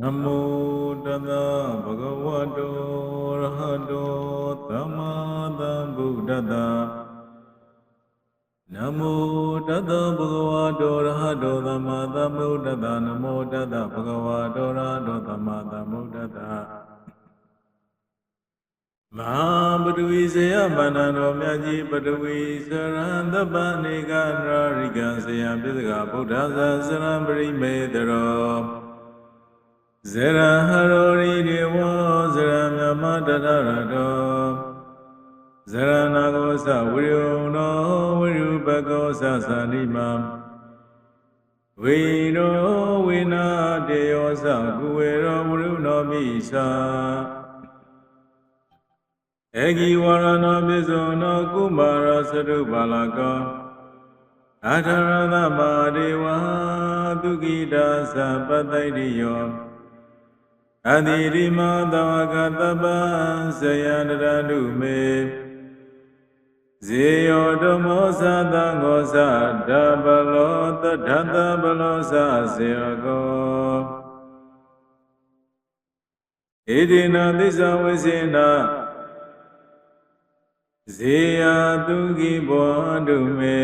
နမောတသဗုဒ္ဓဝတ္တောရဟတောသမ္မာသမ္ဗုဒ္ဓတ္တနမောတသဗုဒ္ဓဝတ္တောရဟတောသမ္မာသမ္ဗုဒ္ဓတ္တနမောတသဗုဒ္ဓဝတ္တောရဟတောသမ္မာသမ္ဗုဒ္ဓတ္တမဟာပတဝီဇယမန္တန်တော်မြတ်ကြီးပတဝီစရံတပ္ပနေကရာရိကံဇယံပိစကဗုဒ္ဓဇာစရံပရိမေတရော ဇရဟရောရိဒေဝဇရမြမတတရတောဇရနာကောသဝိရုံနောဝိရုပကောသသန္တိမဝိရောဝိနာတေယောသကုဝေရောဝရုနောမိသာဧကိဝရဏောပိဇောနောကုမာရသရုပါလကောအထရသမဒေဝဒုကိတာသပတ္တိရိယော အတိရိမသဝကတပ္ပဇယန္တရနုမေဇေယောဓမ္မောသတံဃောသဓဗလောတထတဗလောသစေရကောဣတိနာသစ္စာဝိစေနာဇေယတုကိဘောတုမေ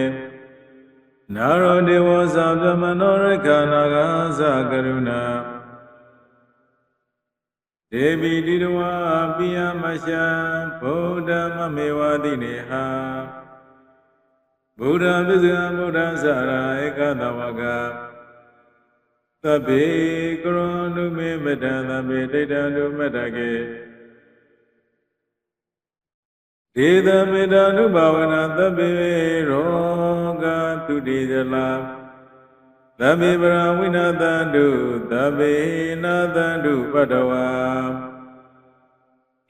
နာရောဒေဝသဗ္ဗမနောရခနာဂသကရုဏာ ဒေဝီတိတဝါပိယမရှံဗုဒ္ဓမမေဝတိနေဟာဗုဒ္ဓပစ္စယဗုဒ္ဓဆရာဧကတဝကသဗ္ဗေကရောနုမေမတံသဗ္ဗေဒိဋ္ဌံနုမတ္တကေဒေသမေတ္တာနုဘာဝနာသဗ္ဗေရောဂတုတိသလာ သဗ္ဗေပရဝိနာတန္တုသဗ္ဗေနာတန္တုပတ္တဝါ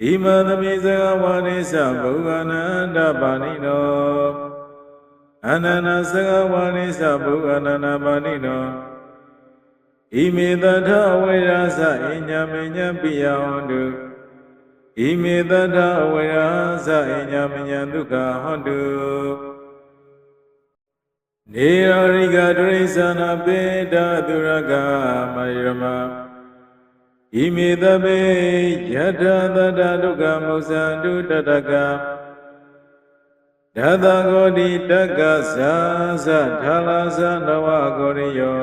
ဣမသမိဇဂဝါနိသဘုဂနန္တပါဏိနောအနန္နသဂဝါနိသဘုဂနန္တပါဏိနောဣမေတထဝေရသအညမေညပိယဟောတုဣမေတထဝေရသအညမေညဒုက္ခဟောတု နေရောရိကဒရိသနာပေတာသူရကမယမဣမေတပေယထသတ္တဒုက္ခမုသန္တုတတကဓာတဂောတိတက္ကသာသထာလာသနဝဂောရိယော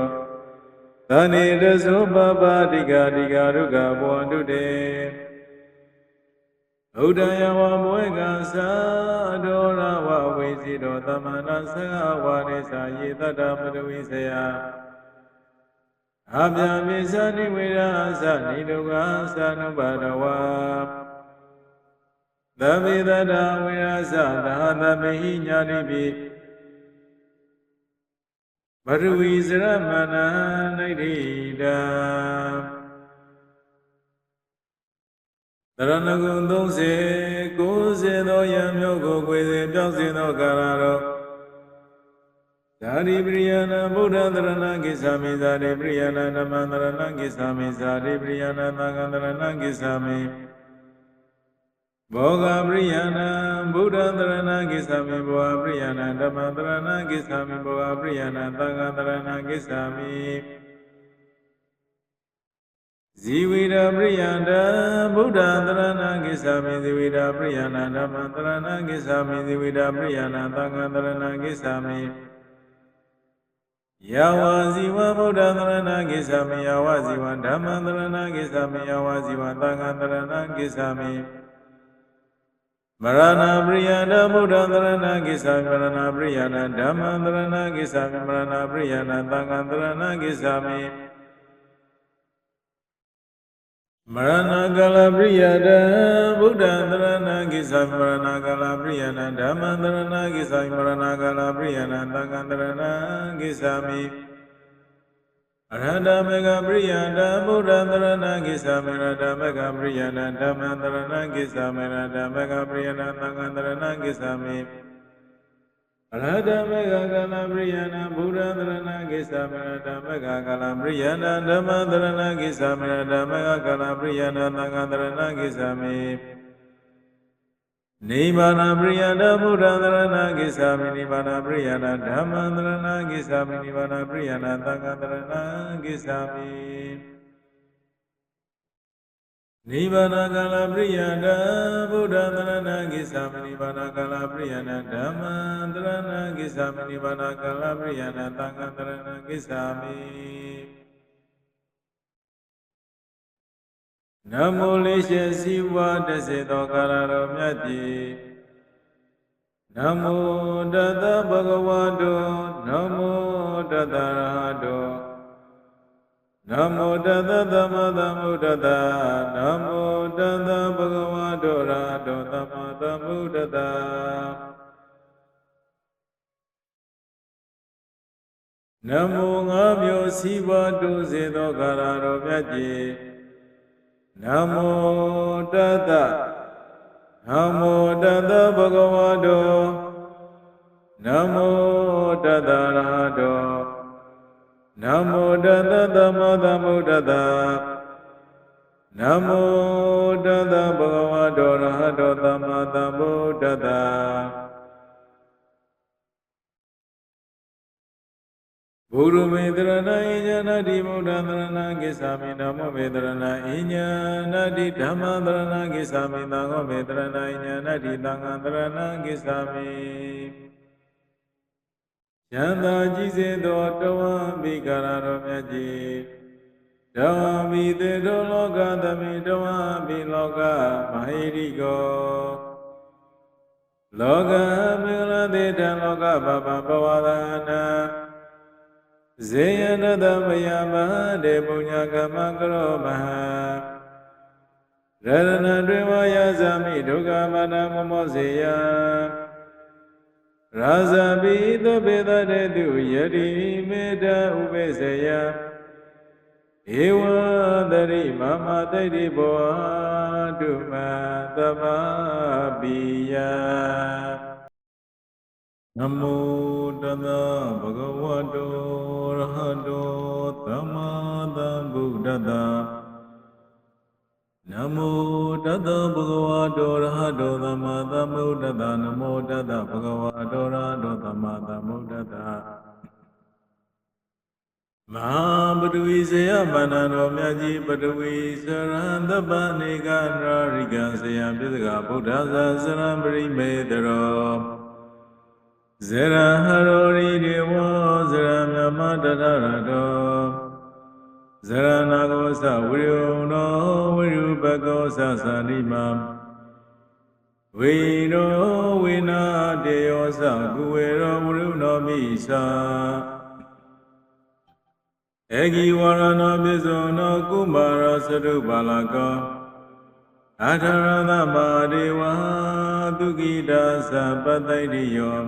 သဏိရသောပပတိကာတိကာဒုက္ခဘောန္တုတေ ဥဒယဝမွေကသာဒောရဝဝိစီတောသမန္တသဂဝါရိသာယေတတ္တပတဝိဆယအဗျာမိသနိဝေရသနိဒုက္ခသနုပါဒဝါသဗ္ဗေတတဝေရသသာသမေဟိညာတိပိဘရဝီစရမဏနိဋ္ဌိတံ တရဏဂုံ30 90သောယံမျိုးကိုကိုယ်စေပြောင်းစေသောကာလတော်ဇာတိပရိယနာဗုဒ္ဓတရဏကိသာမိဇာတိပရိယနာဓမ္မတရဏကိသာမိဇာတိပရိယနာသံဃတရဏကိသာမိဘောဂပရိယနာဗုဒ္ဓတရဏကိသာမိဘောဂပရိယနာဓမ္မတရဏကိသာမိဘောဂပရိယနာသံဃတရဏကိသာမိ ဇီဝိရပရိယန္တဗုဒ္ဓတရဏကိသာမိဇီဝိရပရိယနာဓမ္မတရဏကိသာမိဇီဝိရပရိယနာသံဃတရဏကိသာမိယဝဇီဝဗုဒ္ဓသရဏကိသမိယဝဇီဝဓမ္မသရဏကိသမိယဝဇီဝသံဃသရဏကိသမိမရဏပရိယနာဗုဒ္ဓသရဏကိသမိမရဏပရိယနာဓမ္မသရဏကိသမိမရဏပရိယနာသံဃသရဏကိသမိ မရဏကာလပရိယတံဗုဒ္ဓသရဏကိသမိမရဏကာလပရိယနာဓမ္မသရဏကိသမိမရဏကာလပရိယနာသံဃသရဏကိသမိအရဟတမေကပရိယတံဗုဒ္ဓသရဏကိသမိရတမေကပရိယနာဓမ္မသရဏကိသမိရတမေကပရိယနာသံဃသရဏကိသမိအ ရဟတမေကကာလပရိယနာဗုဒ္ဓသရဏကိသမိရတမေကကာလပရိယနာဓမ္မသရဏကိသမိရတမေကကာလပရိယနာသံဃသရဏကိသမိနိဗ္ဗာန်ပရိယနာဗုဒ္ဓသရဏကိသမိနိဗ္ဗာန်ပရိယနာဓမ္မသရဏကိသမိနိဗ္ဗာန်ပရိယနာသံဃသရဏကိသမိ နိဗ္ဗာနကာလပရိယတဗုဒ္ဓသရဏကိစ္ဆာမနိဗ္ဗာနကာလပရိယနာဓမ္မံသရဏကိစ္ဆာမနိဗ္ဗာနကာလပရိယနာသံဃံသရဏကိစ္ဆာမိနမောလေးရှိစီဝါတစေသောကာရတော်မြတ်ကြီးနမောတတဗုဂဝတောနမောတတရဟတော နမောတတသမ္မာသမ္ဗုဒ္ဓတ္တနမောတတဗုဂဝတောရဟတောသမ္မာသမ္ဗုဒ္ဓတ္တနမောငါးမျိုးစီးပွားတိုးစေသောကာရတော်မြတ်ကြီးနမောတတနမောတတဗုဂဝတောနမောတတရဟတောန မောတတသမ္မာသမ္ဗုဒ္ဓတ္တနမောတတဗုဂဝတောရဟတောသမ္မာသမ္ဗုဒ္ဓတ္တဘုရုမေတရဏဣညာဏတိဗုဒ္ဓသရဏကိစ္ဆာမိဓမ္မမေတရဏဣညာဏတိဓမ္မသရဏကိစ္ဆာမိသံဃောမေတရဏဣညာဏတိသံဃံသရဏကိစ္ဆာမိ ယန္တာကြည်စေသောတဝံပိကာရတော်မြတ်ကြီးတဝံပိတေတောလောကသမိတဝံပိလောကမဟိရိကောလောကမင်္ဂလာတေတံလောကပပပဝရဏံဇေယနတမယမတေပုညကမကရောမဟရတနာတွေဝယဇာမိဒုက္ခမနာမမောစေယ ရာဇပိသဗေဒတေတုယတိမေတ္တာဥပေစယဧဝတရိမမတိတ်တိဘောတုမသဗ္ဗပိယနမောတသဗုဂဝတောရဟတောသမ္မာသမ္ဗုဒ္ဓတ္တ နမောတတဗုဂဝတောရဟတောသမ္မာသမ္ဗုဒ္ဓတ္တနမောတတဗုဂဝတောရဟတောသမ္မာသမ္ဗုဒ္ဓတ္တမဟာပတဝီဇယမန္တန်တော်မြတ်ကြီးပတဝီစရံတပ္ပနေကနာရိကံဇယံပိစကဗုဒ္ဓဇာစရံပရိမေတရောဇရဟရောရိဒေဝဇရမြမတတရတော ဇရနာကောသဝိရုံနောဝိရုပကောသသန္တိမဝိရောဝိနာတေယောသကုဝေရောဝရုနောမိသာဧဂီဝရဏေပိဇုနောကုမာရသရုပါလကောအထရသမာဒေဝသုကိတာသပတ္တိရိယော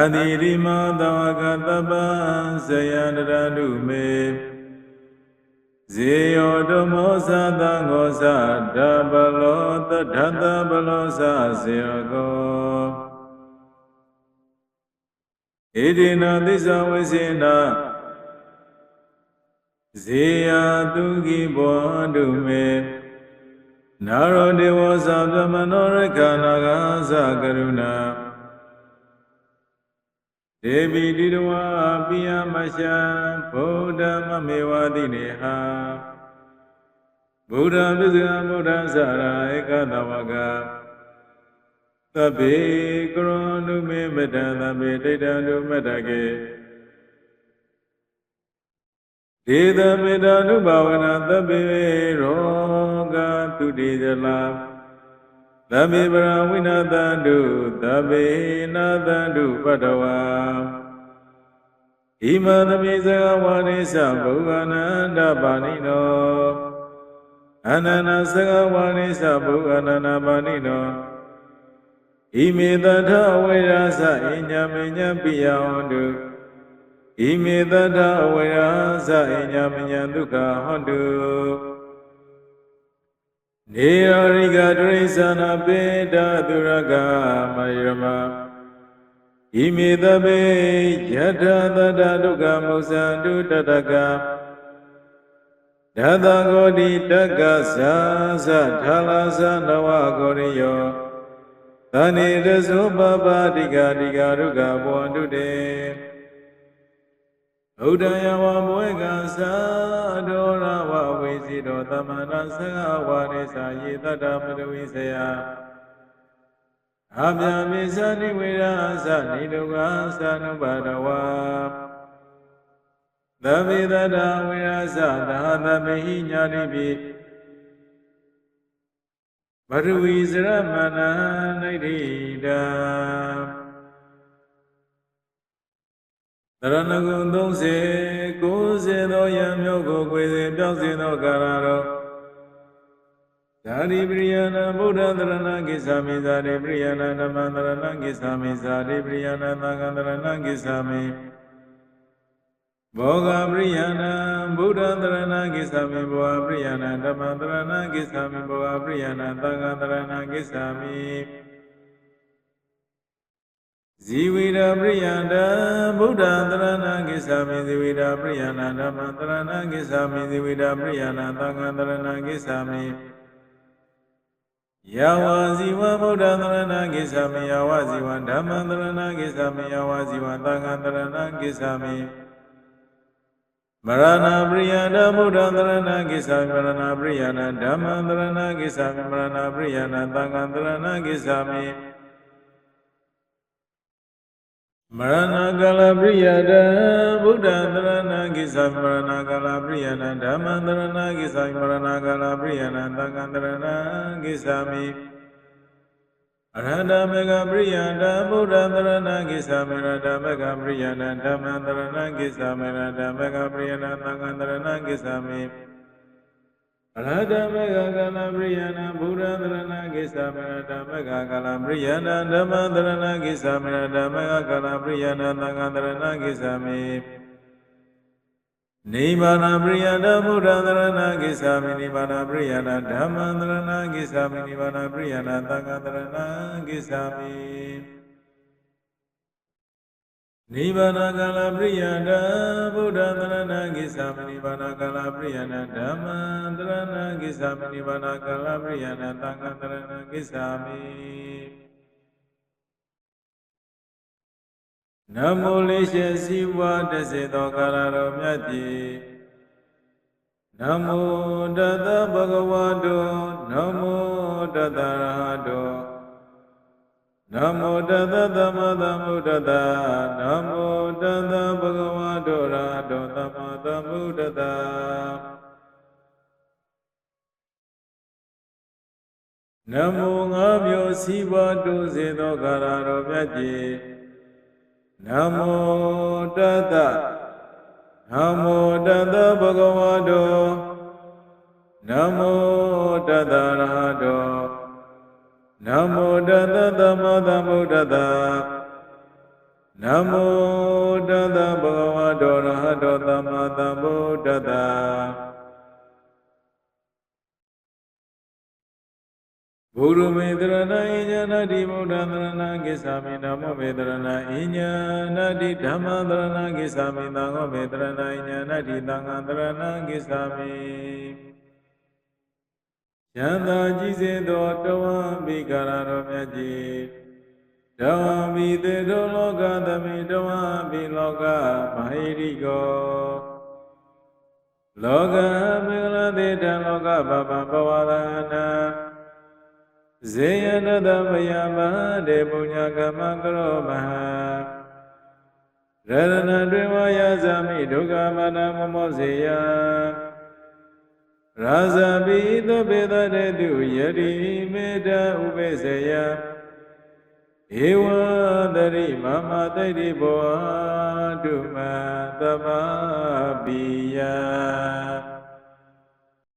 အတိရိမသဝကတပ္ပဇယန္တရနုမေ ဇေယောဓမောသတံဃောသဓဘလောတထတဘလောသဇေယောကောဣတိနာသစ္စာဝိစေနာဇေယတုကိဘောတုမေနာရောဒေဝသဗ္ဗမနောရခနာဂသကရုဏာ ဒေဝီတိတဝါပိယမရှံဗုဒ္ဓမမေဝတိနေဟာဗုဒ္ဓပစ္စကဗုဒ္ဓဆရာဧကတဝကသဗ္ဗေကရောနုမေမတ္တသဗ္ဗေဒိဋ္ဌံနုမတ္တကေဒေသမေတ္တာနုဘာဝနာသဗ္ဗေရောဂတုတိသလာ သဗ္ဗေပရဝိနာတန္တုသဗ္ဗေနာတန္တုပတ္တဝါဣမသမိဇဂဝါရိသဘုဂနန္တပါဏိနောအနန္နသဂဝါရိသဘုဂနန္တပါဏိနောဣမေတထဝေရသဣညာမေညာပိယဟောတုဣမေတတဝေယသအညာမညာဒုက္ခဟောတု နေရိကဒရိသနာပေတသူရကမယမဣမေတပေယထသတ္တဒုက္ခမုစ္ဆန္တုတတကဒသကောတိတက္ကသသထာလသနဝကောရိယောသဏိရဇောပပတိကတိကရုကဘောန္တုတေ ဗုဒ္ဓယဝဘွေကသာဒောရဝဝိစီတောသမန္တသကဝါရိစာယေတတ္တပတဝိစယအဗျာမိသနိဝေရသနိဒုက္ခသနုပါဒဝါသဗ္ဗေတတ္တဝေရသသာသမေဟိညာတိပိပရဝီစရမဏနိဋ္ဌိတံ တရဏဂုံ30 90သောယံမျိုးကိုကိုယ်စဉ်ပြောင်းစဉ်သောကာလတော်ဇာတိပရိယနာဗုဒ္ဓတရဏကိစ္ဆာမိဇာတိပရိယနာဓမ္မတရဏကိစ္ဆာမိဇာတိပရိယနာသံဃတရဏကိစ္ဆာမိဘောဂပရိယနာဗုဒ္ဓတရဏကိစ္ဆာမိဘောဂပရိယနာဓမ္မတရဏကိစ္ဆာမိဘောဂပရိယနာသံဃတရဏကိစ္ဆာမိ ဇီဝိရပရိယန္တဗုဒ္ဓတရဏကိစ္ဆာမိဇီဝိရပရိယနာဓမ္မတရဏကိစ္ဆာမိဇီဝိရပရိယနာသံဃတရဏကိစ္ဆာမိယဝဇီဝဗုဒ္ဓသရဏကိစ္ဆာမိယဝဇီဝဓမ္မသရဏကိစ္ဆာမိယဝဇီဝသံဃသရဏကိစ္ဆာမိမရဏပရိယနာဗုဒ္ဓသရဏကိစ္ဆာမိမရဏပရိယနာဓမ္မသရဏကိစ္ဆာမိမရဏပရိယနာသံဃသရဏကိစ္ဆာမိ မရဏကာလပရိယတံဗုဒ္ဓသရဏကိစ္ဆာမရဏကာလပရိယနာဓမ္မသရဏကိစ္ဆာမရဏကာလပရိယနာသံဃသရဏကိစ္ဆာမိအရဟတမေကပရိယတံဗုဒ္ဓသရဏကိစ္ဆာမရတမေကပရိယနာဓမ္မသရဏကိစ္ဆာမရတမေကပရိယနာသံဃသရဏကိစ္ဆာမိ အရဟတမေကကာလပရိယနာဘုရားသရဏကိစ္ဆာမရတမေကကာလပရိယနာဓမ္မသရဏကိစ္ဆာမရတမေကကာလပရိယနာသံဃသရဏကိစ္ဆာမိနိဗ္ဗာန်ပရိယနာဘုရားသရဏကိစ္ဆာမိနိဗ္ဗာန်ပရိယနာဓမ္မသရဏကိစ္ဆာမိနိဗ္ဗာန်ပရိယနာသံဃသရဏကိစ္ဆာမိ နိဗ္ဗာန်ကာလပရိယတဗုဒ္ဓသရဏကိစ္ဆာမနိဗ္ဗာန်ကာလပရိယနာဓမ္မသရဏကိစ္ဆာမနိဗ္ဗာန်ကာလပရိယနာသံဃသရဏကိစ္ဆာမိနမောလေးရှိစီဝါတစေသောကာလတော်မြတ်ကြီးနမောတတဗုဒ္ဓဝါတောနမောတတရဟတော နမောတသသမ္မာသမ္ဗုဒ္ဓတနမောတသဗုဒ္ဓဝါတောရတောသမ္မာသမ္ဗုဒ္ဓတနမောငါးမျိုးစီးပွားတိုးစေသောကာရတော်မြတ်ကြီးနမောတသနမောတသဗုဒ္ဓဝါတောနမောတသရဟတော နမောတတသမ္မာသမ္ဗုဒ္ဓတနမောတတဘဂဝတောရဟတောသမ္မာသမ္ဗုဒ္ဓတဘုရုမေတရဏဣညာဏတိဗုဒ္ဓသရဏကိစ္ဆာမိနမောမေတရဏဣညာဏတိဓမ္မသရဏကိစ္ဆာမိသံဃောမေတရဏဣညာဏတိသံဃသရဏကိစ္ဆာမိ ယန္တာကြည်စေသောတဝံမိကာရတော်မြတ်ကြီးတဝံမိတေတောလောကသမိတဝံမိလောကမဟိရိကောလောကမင်္ဂလာတေတံလောကပပဘဝရဏံဇေယနတမယမတေပုညကမကရောမဟရတနာတွင်ဝါယဇာမိဒုက္ခမနမမောစေယ ရာဇပိသဗေဒတေတုယတိမေတ္တာဥပေစယဧဝတရိမမတိတိဘောတုမတမပိယ